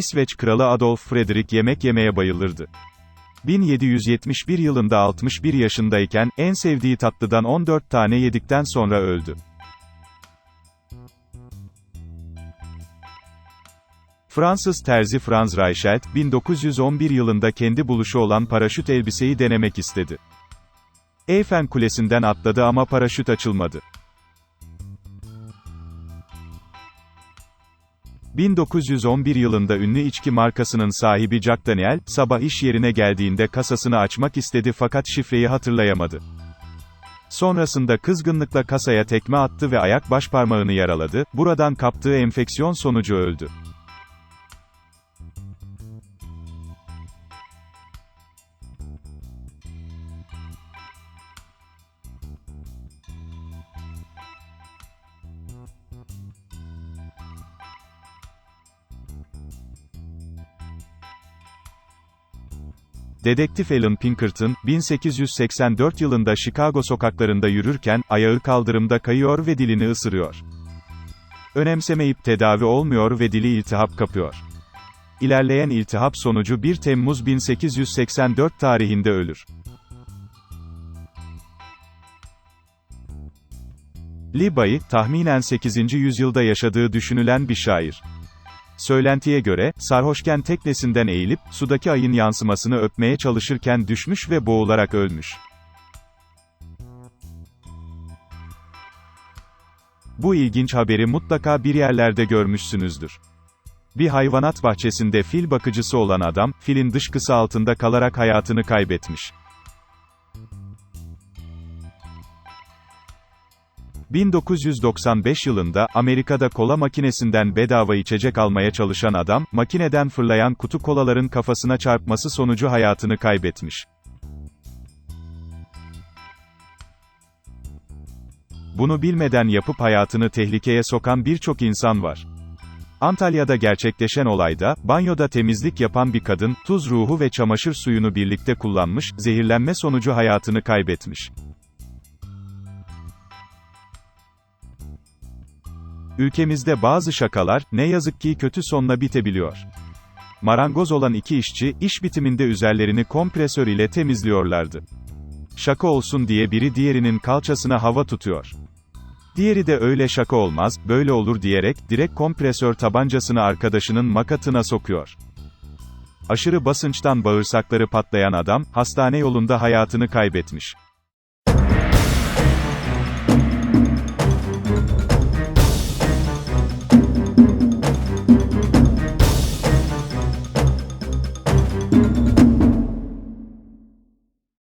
İsveç Kralı Adolf Fredrik yemek yemeye bayılırdı. 1771 yılında 61 yaşındayken, en sevdiği tatlıdan 14 tane yedikten sonra öldü. Fransız terzi Franz Reichelt, 1911 yılında kendi buluşu olan paraşüt elbiseyi denemek istedi. Eyfel Kulesi'nden atladı ama paraşüt açılmadı. 1911 yılında ünlü içki markasının sahibi Jack Daniel, sabah iş yerine geldiğinde kasasını açmak istedi fakat şifreyi hatırlayamadı. Sonrasında kızgınlıkla kasaya tekme attı ve ayak başparmağını yaraladı, buradan kaptığı enfeksiyon sonucu öldü. Dedektif Alan Pinkerton, 1884 yılında Chicago sokaklarında yürürken, ayağı kaldırımda kayıyor ve dilini ısırıyor. Önemsemeyip tedavi olmuyor ve dili iltihap kapıyor. İlerleyen iltihap sonucu 1 Temmuz 1884 tarihinde ölür. Li Bai, tahminen 8. yüzyılda yaşadığı düşünülen bir şair. Söylentiye göre, sarhoşken teknesinden eğilip, sudaki ayın yansımasını öpmeye çalışırken düşmüş ve boğularak ölmüş. Bu ilginç haberi mutlaka bir yerlerde görmüşsünüzdür. Bir hayvanat bahçesinde fil bakıcısı olan adam, filin dışkısı altında kalarak hayatını kaybetmiş. 1995 yılında, Amerika'da kola makinesinden bedava içecek almaya çalışan adam, makineden fırlayan kutu kolaların kafasına çarpması sonucu hayatını kaybetmiş. Bunu bilmeden yapıp hayatını tehlikeye sokan birçok insan var. Antalya'da gerçekleşen olayda, banyoda temizlik yapan bir kadın, tuz ruhu ve çamaşır suyunu birlikte kullanmış, zehirlenme sonucu hayatını kaybetmiş. Ülkemizde bazı şakalar, ne yazık ki kötü sonla bitebiliyor. Marangoz olan iki işçi, iş bitiminde üzerlerini kompresör ile temizliyorlardı. Şaka olsun diye biri diğerinin kalçasına hava tutuyor. Diğeri de öyle şaka olmaz, böyle olur diyerek, direkt kompresör tabancasını arkadaşının makatına sokuyor. Aşırı basınçtan bağırsakları patlayan adam, hastane yolunda hayatını kaybetmiş.